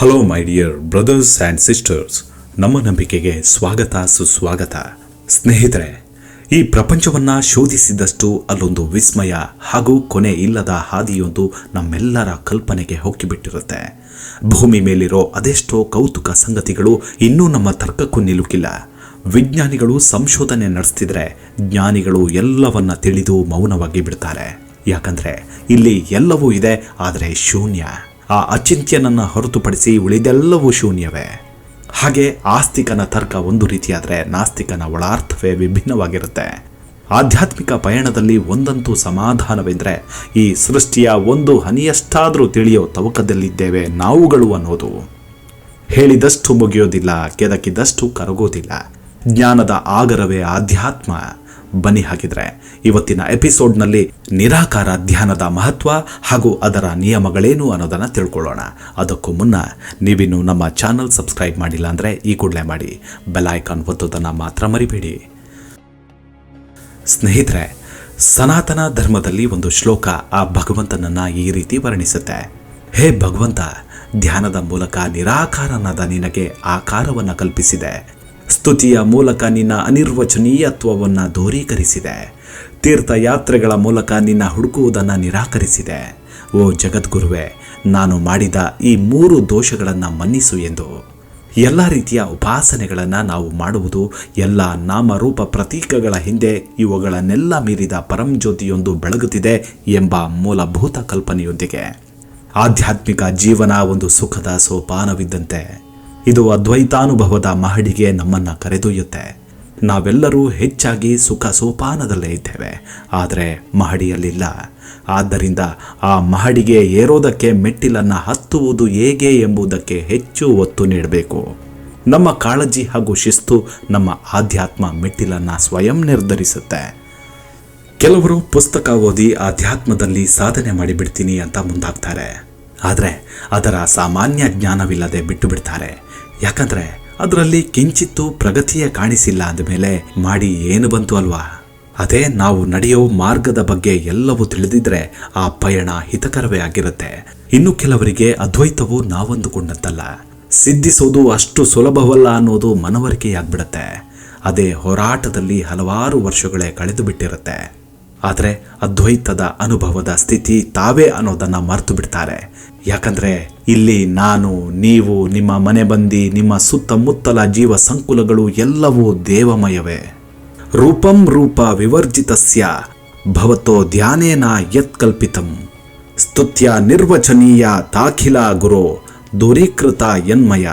Hello my dear brothers and sisters ನಮ್ಮ ನಂಬಿಕೆಗೆ ಸ್ವಾಗತ, ಸುಸ್ವಾಗತ. ಸ್ನೇಹಿತರೆ, ಈ ಪ್ರಪಂಚವನ್ನು ಶೋಧಿಸಿದಷ್ಟು ಅಲ್ಲೊಂದು ವಿಸ್ಮಯ ಹಾಗೂ ಕೊನೆ ಇಲ್ಲದ ಹಾದಿಯೊಂದು ನಮ್ಮೆಲ್ಲರ ಕಲ್ಪನೆಗೆ ಹೊಕ್ಕಿಬಿಟ್ಟಿರುತ್ತೆ. ಭೂಮಿ ಮೇಲಿರೋ ಅದೆಷ್ಟೋ ಕೌತುಕ ಸಂಗತಿಗಳು ಇನ್ನೂ ನಮ್ಮ ತರ್ಕಕ್ಕೂ ನಿಲುಕಿಲ್ಲ. ವಿಜ್ಞಾನಿಗಳು ಸಂಶೋಧನೆ ನಡೆಸ್ತಿದ್ರೆ ಜ್ಞಾನಿಗಳು ಎಲ್ಲವನ್ನ ತಿಳಿದು ಮೌನವಾಗಿ ಬಿಡ್ತಾರೆ. ಯಾಕಂದರೆ, ಇಲ್ಲಿ ಎಲ್ಲವೂ ಇದೆ, ಆದರೆ ಶೂನ್ಯ. ಆ ಅಚಿಂತ್ಯನನ್ನು ಹೊರತುಪಡಿಸಿ ಉಳಿದೆಲ್ಲವೂ ಶೂನ್ಯವೇ? ಹಾಗೆ ಆಸ್ತಿಕನ ತರ್ಕ ಒಂದು ರೀತಿಯಾದರೆ ನಾಸ್ತಿಕನ ಒಳಾರ್ಥವೇ ವಿಭಿನ್ನವಾಗಿರುತ್ತೆ. ಆಧ್ಯಾತ್ಮಿಕ ಪಯಣದಲ್ಲಿ ಒಂದಂತೂ ಸಮಾಧಾನವೆಂದರೆ ಈ ಸೃಷ್ಟಿಯ ಒಂದು ಹನಿಯಷ್ಟಾದರೂ ತಿಳಿಯೋ ತವಕದಲ್ಲಿದ್ದೇವೆ ನಾವುಗಳು ಅನ್ನೋದು. ಹೇಳಿದಷ್ಟು ಮುಗಿಯೋದಿಲ್ಲ, ಕೆದಕಿದಷ್ಟು ಕರಗೋದಿಲ್ಲ. ಜ್ಞಾನದ ಆಗರವೇ ಆಧ್ಯಾತ್ಮ. ಬನ್ನಿ ಹಾಗಿದ್ರೆ. ಇವತ್ತಿನ ಎಪಿಸೋಡ್ನಲ್ಲಿ ನಿರಾಕಾರ ಧ್ಯಾನದ ಮಹತ್ವ ಹಾಗೂ ಅದರ ನಿಯಮಗಳೇನು ಅನ್ನೋದನ್ನು ತಿಳ್ಕೊಳ್ಳೋಣ. ಅದಕ್ಕೂ ಮುನ್ನ ನೀವಿನ್ನು ನಮ್ಮ ಚಾನಲ್ ಸಬ್ಸ್ಕ್ರೈಬ್ ಮಾಡಿಲ್ಲ ಅಂದರೆ ಈ ಕೂಡಲೇ ಮಾಡಿ. ಬೆಲ್ ಐಕಾನ್ ಒತ್ತೋದನ್ನು ಮಾತ್ರ ಮರಿಬೇಡಿ. ಸ್ನೇಹಿತರೆ, ಸನಾತನ ಧರ್ಮದಲ್ಲಿ ಒಂದು ಶ್ಲೋಕ ಆ ಭಗವಂತನನ್ನ ಈ ರೀತಿ ವರ್ಣಿಸುತ್ತೆ. ಹೇ ಭಗವಂತ, ಧ್ಯಾನದ ಮೂಲಕ ನಿರಾಕಾರನಾದ ನಿನಗೆ ಆಕಾರವನ್ನು ಕಲ್ಪಿಸಿದೆ. ಸ್ತುತಿಯ ಮೂಲಕ ನಿನ್ನ ಅನಿರ್ವಚನೀಯತ್ವವನ್ನು ದೂರೀಕರಿಸಿದೆ. ತೀರ್ಥಯಾತ್ರೆಗಳ ಮೂಲಕ ನಿನ್ನ ಹುಡುಕುವುದನ್ನು ನಿರಾಕರಿಸಿದೆ. ಓ ಜಗದ್ಗುರುವೆ, ನಾನು ಮಾಡಿದ ಈ ಮೂರು ದೋಷಗಳನ್ನು ಮನ್ನಿಸು ಎಂದು. ಎಲ್ಲ ರೀತಿಯ ಉಪಾಸನೆಗಳನ್ನು ನಾವು ಮಾಡುವುದು ಎಲ್ಲ ನಾಮರೂಪ ಪ್ರತೀಕಗಳ ಹಿಂದೆ ಇವುಗಳನ್ನೆಲ್ಲ ಮೀರಿದ ಪರಂಜ್ಯೋತಿಯೊಂದು ಬೆಳಗುತ್ತಿದೆ ಎಂಬ ಮೂಲಭೂತ ಕಲ್ಪನೆಯೊಂದಿಗೆ. ಆಧ್ಯಾತ್ಮಿಕ ಜೀವನ ಒಂದು ಸುಖದ ಸೋಪಾನವಿದ್ದಂತೆ. ಇದು ಅದ್ವೈತಾನುಭವದ ಮಹಡಿಗೆ ನಮ್ಮನ್ನು ಕರೆದೊಯ್ಯುತ್ತೆ. ನಾವೆಲ್ಲರೂ ಹೆಚ್ಚಾಗಿ ಸುಖ ಸೋಪಾನದಲ್ಲೇ ಇದ್ದೇವೆ, ಆದರೆ ಮಹಡಿಯಲ್ಲಿಲ್ಲ. ಆದ್ದರಿಂದ ಆ ಮಹಡಿಗೆ ಏರೋದಕ್ಕೆ ಮೆಟ್ಟಿಲನ್ನು ಹತ್ತುವುದು ಹೇಗೆ ಎಂಬುದಕ್ಕೆ ಹೆಚ್ಚು ಒತ್ತು ನೀಡಬೇಕು. ನಮ್ಮ ಕಾಳಜಿ ಹಾಗೂ ಶಿಸ್ತು ನಮ್ಮ ಆಧ್ಯಾತ್ಮ ಮೆಟ್ಟಿಲನ್ನು ಸ್ವಯಂ ನಿರ್ಧರಿಸುತ್ತೆ. ಕೆಲವರು ಪುಸ್ತಕ ಓದಿ ಆಧ್ಯಾತ್ಮದಲ್ಲಿ ಸಾಧನೆ ಮಾಡಿಬಿಡ್ತೀನಿ ಅಂತ ಮುಂದಾಗ್ತಾರೆ. ಆದರೆ ಅದರ ಸಾಮಾನ್ಯ ಜ್ಞಾನವಿಲ್ಲದೆ ಬಿಟ್ಟು ಬಿಡ್ತಾರೆ. ಯಾಕಂದ್ರೆ ಅದರಲ್ಲಿ ಕಿಂಚಿತ್ತು ಪ್ರಗತಿಯೇ ಕಾಣಿಸಿಲ್ಲ ಅಂದಮೇಲೆ ಮಾಡಿ ಏನು ಬಂತು ಅಲ್ವಾ? ಅದೇ ನಾವು ನಡೆಯೋ ಮಾರ್ಗದ ಬಗ್ಗೆ ಎಲ್ಲವೂ ತಿಳಿದಿದ್ರೆ ಆ ಪಯಣ ಹಿತಕರವೇ ಆಗಿರುತ್ತೆ. ಇನ್ನು ಕೆಲವರಿಗೆ ಅದ್ವೈತವು ನಾವಂದುಕೊಂಡಂತಲ್ಲ. ಸಿದ್ಧಿಸೋದು ಅಷ್ಟು ಸುಲಭವಲ್ಲ ಅನ್ನೋದು ಮನವರಿಕೆಯಾಗ್ಬಿಡತ್ತೆ. ಅದೇ ಹೋರಾಟದಲ್ಲಿ ಹಲವಾರು ವರ್ಷಗಳೇ ಕಳೆದು ಬಿಟ್ಟಿರುತ್ತೆ ಆದರೆ ಅದ್ವೈತದ ಅನುಭವದ ಸ್ಥಿತಿ ತಾವೇ ಅನ್ನೋದನ್ನ ಮರೆತು ಬಿಡ್ತಾರೆ. ಯಾಕಂದ್ರೆ ಇಲ್ಲಿ ನಾನು, ನೀವು, ನಿಮ್ಮ ಮನೆ ಬಂದಿ, ನಿಮ್ಮ ಸುತ್ತಮುತ್ತಲ ಜೀವ ಸಂಕುಲಗಳು ಎಲ್ಲವೂ ದೇವಮಯವೇ. ರೂಪಂ ರೂಪ ವಿವರ್ಜಿತಸ್ಯ ಭವತೋ ಧ್ಯಾನೇನ ಯತ್ಕಲ್ಪಿತಂ. ಸ್ತುತ್ಯ ನಿರ್ವಚನೀಯ ತಾಖಿಲ ಗುರು ದೂರೀಕೃತ ಯನ್ಮಯ.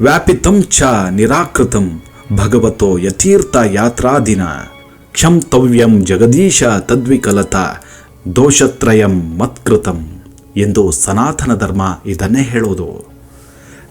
ವ್ಯಾಪಿತಂ ಚ ನಿರಾಕೃತಂ ಭಗವತೋ ಯತೀರ್ಥ ಯಾತ್ರಾದಿನ ಕ್ಷಂತವ್ಯಂ ಜಗದೀಶ ತದ್ವಿಕಲತ ದೋಷತ್ರಯಂ ಮತ್ಕೃತಂ. ಎಂದು ಸನಾತನ ಧರ್ಮ ಇದನ್ನೇ ಹೇಳೋದು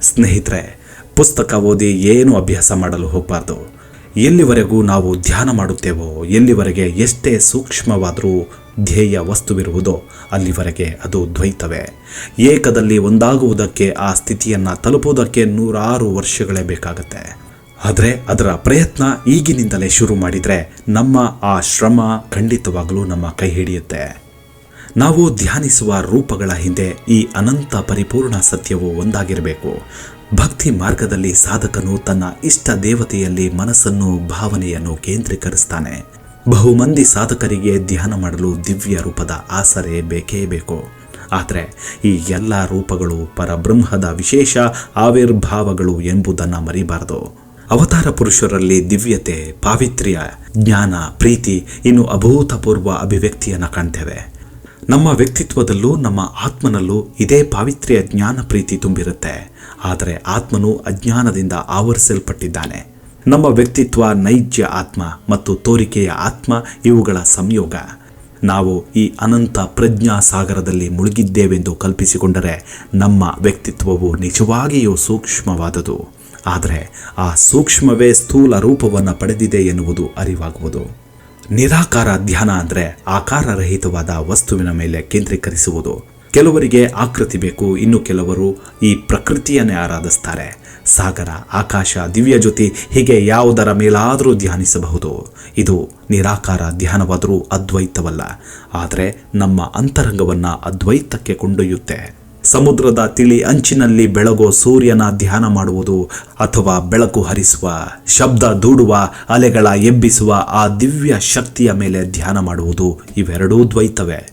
ಸ್ನೇಹಿತರೆ, ಪುಸ್ತಕ ಓದಿ ಏನು ಅಭ್ಯಾಸ ಮಾಡಲು ಹೋಗಬಾರ್ದು? ಎಲ್ಲಿವರೆಗೂ ನಾವು ಧ್ಯಾನ ಮಾಡುತ್ತೇವೋ, ಎಲ್ಲಿವರೆಗೆ ಎಷ್ಟೇ ಸೂಕ್ಷ್ಮವಾದರೂ ಧ್ಯೇಯ ವಸ್ತುವಿರುವುದೋ, ಅಲ್ಲಿವರೆಗೆ ಅದು ದ್ವೈತವೇ. ಏಕದಲ್ಲಿ ಒಂದಾಗುವುದಕ್ಕೆ ಆ ಸ್ಥಿತಿಯನ್ನು ತಲುಪುವುದಕ್ಕೆ ನೂರಾರು ವರ್ಷಗಳೇ ಬೇಕಾಗುತ್ತೆ. ಆದರೆ ಅದರ ಪ್ರಯತ್ನ ಈಗಿನಿಂದಲೇ ಶುರು ಮಾಡಿದರೆ ನಮ್ಮ ಆ ಶ್ರಮ ಖಂಡಿತವಾಗಲೂ ನಮ್ಮ ಕೈ ಹಿಡಿಯುತ್ತೆ. ನಾವು ಧ್ಯಾನಿಸುವ ರೂಪಗಳ ಹಿಂದೆ ಈ ಅನಂತ ಪರಿಪೂರ್ಣ ಸತ್ಯವು ಒಂದಾಗಿರಬೇಕು. ಭಕ್ತಿ ಮಾರ್ಗದಲ್ಲಿ ಸಾಧಕನು ತನ್ನ ಇಷ್ಟ ದೇವತೆಯಲ್ಲಿ ಮನಸ್ಸನ್ನು, ಭಾವನೆಯನ್ನು ಕೇಂದ್ರೀಕರಿಸ್ತಾನೆ. ಬಹುಮಂದಿ ಸಾಧಕರಿಗೆ ಧ್ಯಾನ ಮಾಡಲು ದಿವ್ಯ ರೂಪದ ಆಸರೆ ಬೇಕೇ ಬೇಕು. ಆದರೆ ಈ ಎಲ್ಲ ರೂಪಗಳು ಪರಬ್ರಹ್ಮದ ವಿಶೇಷ ಆವಿರ್ಭಾವಗಳು ಎಂಬುದನ್ನು ಮರಿಬಾರದು. ಅವತಾರ ಪುರುಷರಲ್ಲಿ ದಿವ್ಯತೆ, ಪಾವಿತ್ರ್ಯ, ಜ್ಞಾನ, ಪ್ರೀತಿ ಇನ್ನು ಅಭೂತಪೂರ್ವ ಅಭಿವ್ಯಕ್ತಿಯನ್ನು ಕಾಣ್ತೇವೆ. ನಮ್ಮ ವ್ಯಕ್ತಿತ್ವದಲ್ಲೂ, ನಮ್ಮ ಆತ್ಮನಲ್ಲೂ ಇದೇ ಪಾವಿತ್ರ್ಯ ಜ್ಞಾನ ಪ್ರೀತಿ ತುಂಬಿರುತ್ತೆ. ಆದರೆ ಆತ್ಮನು ಅಜ್ಞಾನದಿಂದ ಆವರಿಸಲ್ಪಟ್ಟಿದ್ದಾನೆ. ನಮ್ಮ ವ್ಯಕ್ತಿತ್ವ ನೈಜ ಆತ್ಮ ಮತ್ತು ತೋರಿಕೆಯ ಆತ್ಮ ಇವುಗಳ ಸಂಯೋಗ. ನಾವು ಈ ಅನಂತ ಪ್ರಜ್ಞಾ ಸಾಗರದಲ್ಲಿ ಮುಳುಗಿದ್ದೇವೆಂದು ಕಲ್ಪಿಸಿಕೊಂಡರೆ ನಮ್ಮ ವ್ಯಕ್ತಿತ್ವವು ನಿಜವಾಗಿಯೂ ಸೂಕ್ಷ್ಮವಾದದು. ಆದರೆ ಆ ಸೂಕ್ಷ್ಮವೇ ಸ್ಥೂಲ ರೂಪವನ್ನು ಪಡೆದಿದೆ ಎನ್ನುವುದು ಅರಿವಾಗುವುದು. ನಿರಾಕಾರ ಧ್ಯಾನ ಅಂದರೆ ಆಕಾರರಹಿತವಾದ ವಸ್ತುವಿನ ಮೇಲೆ ಕೇಂದ್ರೀಕರಿಸುವುದು. ಕೆಲವರಿಗೆ ಆಕೃತಿ ಬೇಕು, ಇನ್ನು ಕೆಲವರು ಈ ಪ್ರಕೃತಿಯನ್ನೇ ಆರಾಧಿಸ್ತಾರೆ. ಸಾಗರ, ಆಕಾಶ, ದಿವ್ಯ ಜ್ಯೋತಿ ಹೀಗೆ ಯಾವುದರ ಮೇಲಾದರೂ ಧ್ಯಾನಿಸಬಹುದು. ಇದು ನಿರಾಕಾರ ಧ್ಯಾನವಾದರೂ ಅದ್ವೈತವಲ್ಲ. ಆದರೆ ನಮ್ಮ ಅಂತರಂಗವನ್ನು ಅದ್ವೈತಕ್ಕೆ ಕೊಂಡೊಯ್ಯುತ್ತೆ. ಸಮುದ್ರದ ತಿಳಿ ಅಂಚಿನಲ್ಲಿ ಬೆಳಗೋ ಸೂರ್ಯನ ಧ್ಯಾನ ಮಾಡುವುದು ಅಥವಾ ಬೆಳಕು ಹರಿಸುವ, ಶಬ್ದ ದೂಡುವ, ಅಲೆಗಳ ಎಬ್ಬಿಸುವ ಆ ದಿವ್ಯ ಶಕ್ತಿಯ ಮೇಲೆ ಧ್ಯಾನ ಮಾಡುವುದು ಇವೆರಡೂ ದ್ವೈತವೇ.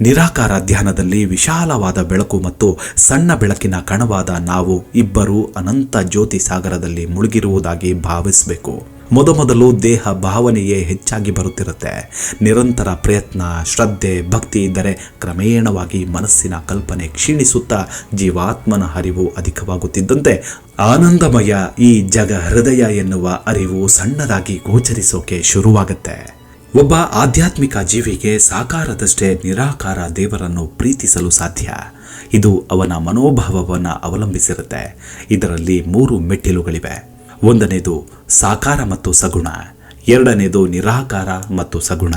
ನಿರಾಕಾರ ಧ್ಯಾನದಲ್ಲಿ ವಿಶಾಲವಾದ ಬೆಳಕು ಮತ್ತು ಸಣ್ಣ ಬೆಳಕಿನ ಕಣವಾದ ನಾವು ಇಬ್ಬರೂ ಅನಂತ ಜ್ಯೋತಿ ಸಾಗರದಲ್ಲಿ ಮುಳುಗಿರುವುದಾಗಿ ಭಾವಿಸಬೇಕು. ಮೊದಮೊದಲು ದೇಹ ಭಾವನೆಯೇ ಹೆಚ್ಚಾಗಿ ಬರುತ್ತಿರುತ್ತೆ. ನಿರಂತರ ಪ್ರಯತ್ನ, ಶ್ರದ್ಧೆ, ಭಕ್ತಿ ಇದ್ದರೆ ಕ್ರಮೇಣವಾಗಿ ಮನಸ್ಸಿನ ಕಲ್ಪನೆ ಕ್ಷೀಣಿಸುತ್ತಾ ಜೀವಾತ್ಮನ ಹರಿವು ಅಧಿಕವಾಗುತ್ತಿದ್ದಂತೆ ಆನಂದಮಯ ಈ ಜಗ ಹೃದಯ ಎನ್ನುವ ಅರಿವು ಸಣ್ಣದಾಗಿ ಗೋಚರಿಸೋಕೆ ಶುರುವಾಗುತ್ತೆ. ಒಬ್ಬ ಆಧ್ಯಾತ್ಮಿಕ ಜೀವಿಗೆ ಸಾಕಾರದಷ್ಟೇ ನಿರಾಕಾರ ದೇವರನ್ನು ಪ್ರೀತಿಸಲು ಸಾಧ್ಯ. ಇದು ಅವನ ಮನೋಭಾವವನ್ನು ಅವಲಂಬಿಸಿರುತ್ತೆ. ಇದರಲ್ಲಿ ಮೂರು ಮೆಟ್ಟಿಲುಗಳಿವೆ. ಒಂದನೇದು ಸಾಕಾರ ಮತ್ತು ಸಗುಣ. ಎರಡನೇದು ನಿರಾಕಾರ ಮತ್ತು ಸಗುಣ.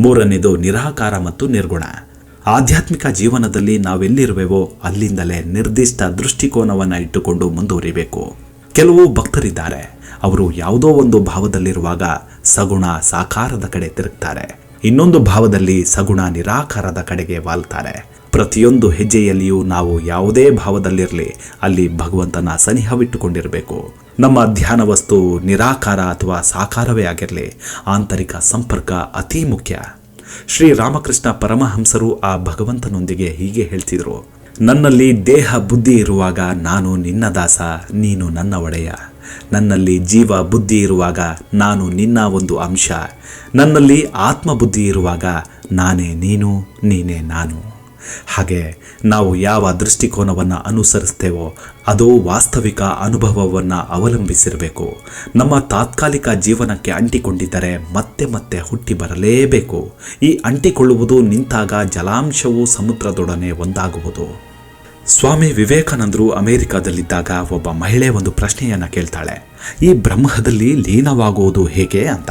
ಮೂರನೇದು ನಿರಾಕಾರ ಮತ್ತು ನಿರ್ಗುಣ. ಆಧ್ಯಾತ್ಮಿಕ ಜೀವನದಲ್ಲಿ ನಾವೆಲ್ಲಿರುವೆವೋ ಅಲ್ಲಿಂದಲೇ ನಿರ್ದಿಷ್ಟ ದೃಷ್ಟಿಕೋನವನ್ನು ಇಟ್ಟುಕೊಂಡು ಮುಂದುವರಿಬೇಕು. ಕೆಲವು ಭಕ್ತರಿದ್ದಾರೆ. ಅವರು ಯಾವುದೋ ಒಂದು ಭಾವದಲ್ಲಿರುವಾಗ ಸಗುಣ ಸಾಕಾರದ ಕಡೆ ತಿರುಗ್ತಾರೆ. ಇನ್ನೊಂದು ಭಾವದಲ್ಲಿ ಸಗುಣ ನಿರಾಕಾರದ ಕಡೆಗೆ ವಾಲ್ತಾರೆ. ಪ್ರತಿಯೊಂದು ಹೆಜ್ಜೆಯಲ್ಲಿಯೂ ನಾವು ಯಾವುದೇ ಭಾವದಲ್ಲಿರಲಿ, ಅಲ್ಲಿ ಭಗವಂತನ ಸನಿಹವಿಟ್ಟುಕೊಂಡಿರಬೇಕು. ನಮ್ಮ ಧ್ಯಾನ ವಸ್ತು ನಿರಾಕಾರ ಅಥವಾ ಸಾಕಾರವೇ ಆಗಿರಲಿ, ಆಂತರಿಕ ಸಂಪರ್ಕ ಅತಿ ಮುಖ್ಯ. ಶ್ರೀರಾಮಕೃಷ್ಣ ಪರಮಹಂಸರು ಆ ಭಗವಂತನೊಂದಿಗೆ ಹೀಗೆ ಹೇಳ್ತಿದ್ರು, ನನ್ನಲ್ಲಿ ದೇಹ ಬುದ್ಧಿ ಇರುವಾಗ ನಾನು ನಿನ್ನ ದಾಸ, ನೀನು ನನ್ನ ಒಡೆಯ. ನನ್ನಲ್ಲಿ ಜೀವ ಬುದ್ಧಿ ಇರುವಾಗ ನಾನು ನಿನ್ನ ಒಂದು ಅಂಶ. ನನ್ನಲ್ಲಿ ಆತ್ಮ ಬುದ್ಧಿ ಇರುವಾಗ ನಾನೇ ನೀನು, ನೀನೇ ನಾನು. ಹಾಗೆ ನಾವು ಯಾವ ದೃಷ್ಟಿಕೋನವನ್ನು ಅನುಸರಿಸ್ತೇವೋ ಅದು ವಾಸ್ತವಿಕ ಅನುಭವವನ್ನು ಅವಲಂಬಿಸಿರಬೇಕು. ನಮ್ಮ ತಾತ್ಕಾಲಿಕ ಜೀವನಕ್ಕೆ ಅಂಟಿಕೊಂಡಿದ್ದರೆ ಮತ್ತೆ ಮತ್ತೆ ಹುಟ್ಟಿ ಬರಲೇಬೇಕು. ಈ ಅಂಟಿಕೊಳ್ಳುವುದು ನಿಂತಾಗ ಜಲಾಂಶವು ಸಮುದ್ರದೊಡನೆ ಒಂದಾಗುವುದು. ಸ್ವಾಮಿ ವಿವೇಕಾನಂದರು ಅಮೆರಿಕದಲ್ಲಿದ್ದಾಗ ಒಬ್ಬ ಮಹಿಳೆ ಒಂದು ಪ್ರಶ್ನೆಯನ್ನು ಕೇಳ್ತಾಳೆ. ಈ ಬ್ರಹ್ಮದಲ್ಲಿ ಲೀನವಾಗುವುದು ಹೇಗೆ ಅಂತ.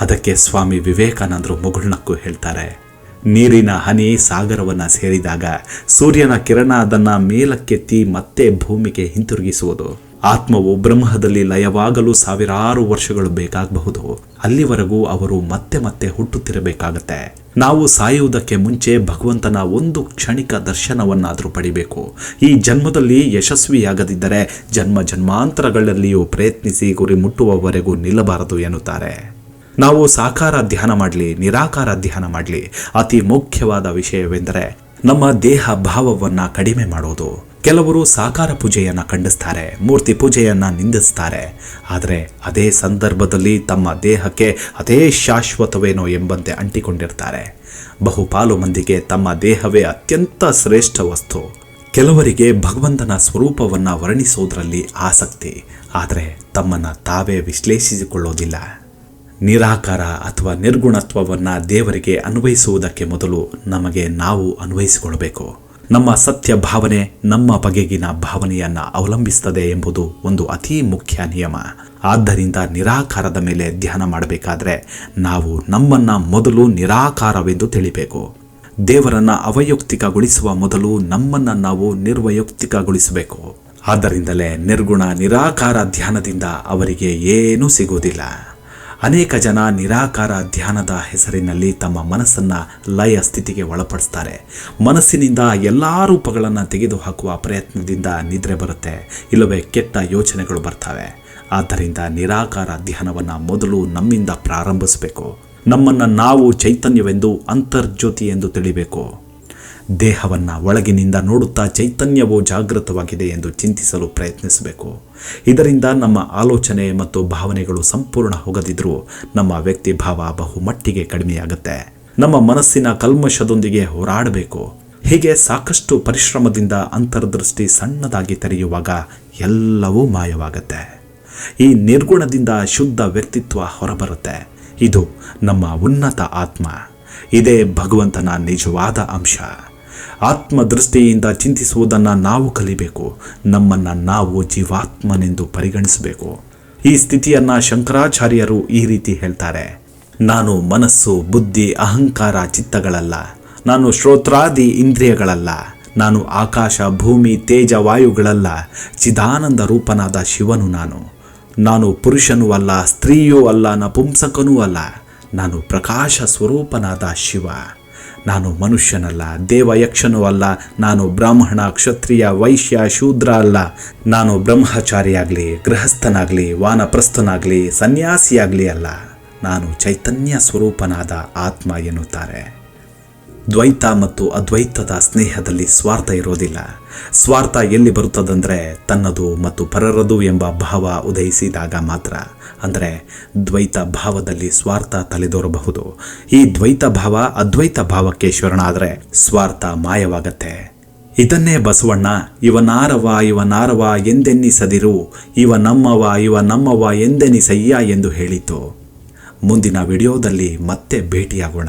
ಅದಕ್ಕೆ ಸ್ವಾಮಿ ವಿವೇಕಾನಂದರು ಮುಗುಳ್ನಕ್ಕೂ ಹೇಳ್ತಾರೆ. ನೀರಿನ ಹನಿ ಸಾಗರವನ್ನು ಸೇರಿದಾಗ ಸೂರ್ಯನ ಕಿರಣ ಅದನ್ನು ಮೇಲಕ್ಕೆತ್ತಿ ಮತ್ತೆ ಭೂಮಿಗೆ ಹಿಂತಿರುಗಿಸುವುದು. ಆತ್ಮವು ಬ್ರಹ್ಮದಲ್ಲಿ ಲಯವಾಗಲು ಸಾವಿರಾರು ವರ್ಷಗಳು ಬೇಕಾಗಬಹುದು. ಅಲ್ಲಿವರೆಗೂ ಅವರು ಮತ್ತೆ ಮತ್ತೆ ಹುಟ್ಟುತ್ತಿರಬೇಕಾಗತ್ತೆ. ನಾವು ಸಾಯುವುದಕ್ಕೆ ಮುಂಚೆ ಭಗವಂತನ ಒಂದು ಕ್ಷಣಿಕ ದರ್ಶನವನ್ನಾದರೂ ಪಡಿಬೇಕು. ಈ ಜನ್ಮದಲ್ಲಿ ಯಶಸ್ವಿಯಾಗದಿದ್ದರೆ ಜನ್ಮ ಜನ್ಮಾಂತರಗಳಲ್ಲಿಯೂ ಪ್ರಯತ್ನಿಸಿ ಗುರಿ ಮುಟ್ಟುವವರೆಗೂ ನಿಲ್ಲಬಾರದು ಎನ್ನುತ್ತಾರೆ. ನಾವು ಸಾಕಾರ ಧ್ಯಾನ ಮಾಡಲಿ, ನಿರಾಕಾರ ಧ್ಯಾನ ಮಾಡಲಿ. ಅತಿ ಮುಖ್ಯವಾದ ವಿಷಯವೆಂದರೆ ನಮ್ಮ ದೇಹ ಭಾವವನ್ನು ಕಡಿಮೆ ಮಾಡೋದು. ಕೆಲವರು ಸಾಕಾರ ಪೂಜೆಯನ್ನು ಖಂಡಿಸ್ತಾರೆ, ಮೂರ್ತಿ ಪೂಜೆಯನ್ನು ನಿಂದಿಸ್ತಾರೆ. ಆದರೆ ಅದೇ ಸಂದರ್ಭದಲ್ಲಿ ತಮ್ಮ ದೇಹಕ್ಕೆ ಅದೇ ಶಾಶ್ವತವೇನೋ ಎಂಬಂತೆ ಅಂಟಿಕೊಂಡಿರ್ತಾರೆ. ಬಹುಪಾಲು ಮಂದಿಗೆ ತಮ್ಮ ದೇಹವೇ ಅತ್ಯಂತ ಶ್ರೇಷ್ಠ ವಸ್ತು. ಕೆಲವರಿಗೆ ಭಗವಂತನ ಸ್ವರೂಪವನ್ನು ವರ್ಣಿಸೋದರಲ್ಲಿ ಆಸಕ್ತಿ. ಆದರೆ ತಮ್ಮನ್ನು ತಾವೇ ವಿಶ್ಲೇಷಿಸಿಕೊಳ್ಳೋದಿಲ್ಲ. ನಿರಾಕಾರ ಅಥವಾ ನಿರ್ಗುಣತ್ವವನ್ನು ದೇವರಿಗೆ ಅನ್ವಯಿಸುವುದಕ್ಕೆ ಮೊದಲು ನಮಗೆ ನಾವು ಅನ್ವಯಿಸಿಕೊಳ್ಳಬೇಕು. ನಮ್ಮ ಸತ್ಯ ಭಾವನೆ ನಮ್ಮ ಬಗೆಗಿನ ಭಾವನೆಯನ್ನು ಅವಲಂಬಿಸ್ತದೆ ಎಂಬುದು ಒಂದು ಅತಿ ಮುಖ್ಯ ನಿಯಮ. ಆದ್ದರಿಂದ ನಿರಾಕಾರದ ಮೇಲೆ ಧ್ಯಾನ ಮಾಡಬೇಕಾದ್ರೆ ನಾವು ನಮ್ಮನ್ನು ಮೊದಲು ನಿರಾಕಾರವೆಂದು ತಿಳಿಬೇಕು. ದೇವರನ್ನು ಅವಯುಕ್ತಿಕಗೊಳಿಸುವ ಮೊದಲು ನಮ್ಮನ್ನು ನಾವು ನಿರ್ವಯುಕ್ತಿಕಗೊಳಿಸಬೇಕು. ಆದ್ದರಿಂದಲೇ ನಿರ್ಗುಣ ನಿರಾಕಾರ ಧ್ಯಾನದಿಂದ ಅವರಿಗೆ ಏನೂ ಸಿಗುವುದಿಲ್ಲ. ಅನೇಕ ಜನ ನಿರಾಕಾರ ಧ್ಯಾನದ ಹೆಸರಿನಲ್ಲಿ ತಮ್ಮ ಮನಸ್ಸನ್ನು ಲಯ ಸ್ಥಿತಿಗೆ ಒಳಪಡಿಸ್ತಾರೆ. ಮನಸ್ಸಿನಿಂದ ಎಲ್ಲ ರೂಪಗಳನ್ನು ತೆಗೆದುಹಾಕುವ ಪ್ರಯತ್ನದಿಂದ ನಿದ್ರೆ ಬರುತ್ತೆ. ಇಲ್ಲವೇ ಕೆಟ್ಟ ಯೋಚನೆಗಳು ಬರ್ತವೆ. ಆದ್ದರಿಂದ ನಿರಾಕಾರ ಧ್ಯಾನವನ್ನು ಮೊದಲು ನಮ್ಮಿಂದ ಪ್ರಾರಂಭಿಸಬೇಕು. ನಮ್ಮನ್ನು ನಾವು ಚೈತನ್ಯವೆಂದು ಅಂತರ್ಜ್ಯೋತಿ ಎಂದು ತಿಳಿಬೇಕು. ದೇಹವನ್ನು ಒಳಗಿನಿಂದ ನೋಡುತ್ತಾ ಚೈತನ್ಯವು ಜಾಗೃತವಾಗಿದೆ ಎಂದು ಚಿಂತಿಸಲು ಪ್ರಯತ್ನಿಸಬೇಕು. ಇದರಿಂದ ನಮ್ಮ ಆಲೋಚನೆ ಮತ್ತು ಭಾವನೆಗಳು ಸಂಪೂರ್ಣ ಹೋಗದಿದ್ದರೂ ನಮ್ಮ ವ್ಯಕ್ತಿ ಭಾವ ಬಹುಮಟ್ಟಿಗೆ ಕಡಿಮೆಯಾಗುತ್ತೆ. ನಮ್ಮ ಮನಸ್ಸಿನ ಕಲ್ಮಶದೊಂದಿಗೆ ಹೋರಾಡಬೇಕು. ಹೀಗೆ ಸಾಕಷ್ಟು ಪರಿಶ್ರಮದಿಂದ ಅಂತರ್ದೃಷ್ಟಿ ಸಣ್ಣದಾಗಿ ತೆರೆಯುವಾಗ ಎಲ್ಲವೂ ಮಾಯವಾಗುತ್ತೆ. ಈ ನಿರ್ಗುಣದಿಂದ ಶುದ್ಧ ವ್ಯಕ್ತಿತ್ವ ಹೊರಬರುತ್ತೆ. ಇದು ನಮ್ಮ ಉನ್ನತ ಆತ್ಮ. ಇದೇ ಭಗವಂತನ ನಿಜವಾದ ಅಂಶ. ಆತ್ಮದೃಷ್ಟಿಯಿಂದ ಚಿಂತಿಸುವುದನ್ನು ನಾವು ಕಲಿಬೇಕು. ನಮ್ಮನ್ನು ನಾವು ಜೀವಾತ್ಮನೆಂದು ಪರಿಗಣಿಸಬೇಕು. ಈ ಸ್ಥಿತಿಯನ್ನು ಶಂಕರಾಚಾರ್ಯರು ಈ ರೀತಿ ಹೇಳ್ತಾರೆ. ನಾನು ಮನಸ್ಸು, ಬುದ್ಧಿ, ಅಹಂಕಾರ ಚಿತ್ತಗಳಲ್ಲ. ನಾನು ಶ್ರೋತ್ರಾದಿ ಇಂದ್ರಿಯಗಳಲ್ಲ. ನಾನು ಆಕಾಶ, ಭೂಮಿ, ತೇಜ, ವಾಯುಗಳಲ್ಲ. ಚಿದಾನಂದ ರೂಪನಾದ ಶಿವನು ನಾನು. ನಾನು ಪುರುಷನೂ ಅಲ್ಲ, ಸ್ತ್ರೀಯೂ ಅಲ್ಲ, ನಪುಂಸಕನೂ ಅಲ್ಲ. ನಾನು ಪ್ರಕಾಶ ಸ್ವರೂಪನಾದ ಶಿವ. ನಾನು ಮನುಷ್ಯನಲ್ಲ ದೇವಯಕ್ಷನೂ ಅಲ್ಲ, ನಾನು ಬ್ರಾಹ್ಮಣ, ಕ್ಷತ್ರಿಯ, ವೈಶ್ಯ, ಶೂದ್ರ ಅಲ್ಲ. ನಾನು ಬ್ರಹ್ಮಚಾರಿಯಾಗಲಿ, ಗೃಹಸ್ಥನಾಗಲಿ, ವಾನಪ್ರಸ್ಥನಾಗಲಿ, ಸನ್ಯಾಸಿಯಾಗಲಿ ಅಲ್ಲ. ನಾನು ಚೈತನ್ಯ ಸ್ವರೂಪನಾದ ಆತ್ಮ ಎನ್ನುತ್ತಾರೆ. ದ್ವೈತ ಮತ್ತು ಅದ್ವೈತದ ಸ್ನೇಹದಲ್ಲಿ ಸ್ವಾರ್ಥ ಇರೋದಿಲ್ಲ. ಸ್ವಾರ್ಥ ಎಲ್ಲಿ ಬರುತ್ತದಂದರೆ ತನ್ನದು ಮತ್ತು ಪರರದು ಎಂಬ ಭಾವ ಉದಯಿಸಿದಾಗ ಮಾತ್ರ. ಅಂದರೆ ದ್ವೈತ ಭಾವದಲ್ಲಿ ಸ್ವಾರ್ಥ ತಲೆದೋರಬಹುದು. ಈ ದ್ವೈತ ಭಾವ ಅದ್ವೈತ ಭಾವಕ್ಕೆ ಶರಣಾದರೆ ಸ್ವಾರ್ಥ ಮಾಯವಾಗತ್ತೆ. ಇದನ್ನೇ ಬಸವಣ್ಣ, ಇವನಾರವ ಇವನಾರವ ಎಂದೆನ್ನಿಸದಿರು, ಇವ ನಮ್ಮವ ಇವ ನಮ್ಮವ ಎಂದೆನಿಸಯ್ಯ ಎಂದು ಹೇಳಿತು. ಮುಂದಿನ ವಿಡಿಯೋದಲ್ಲಿ ಮತ್ತೆ ಭೇಟಿಯಾಗೋಣ.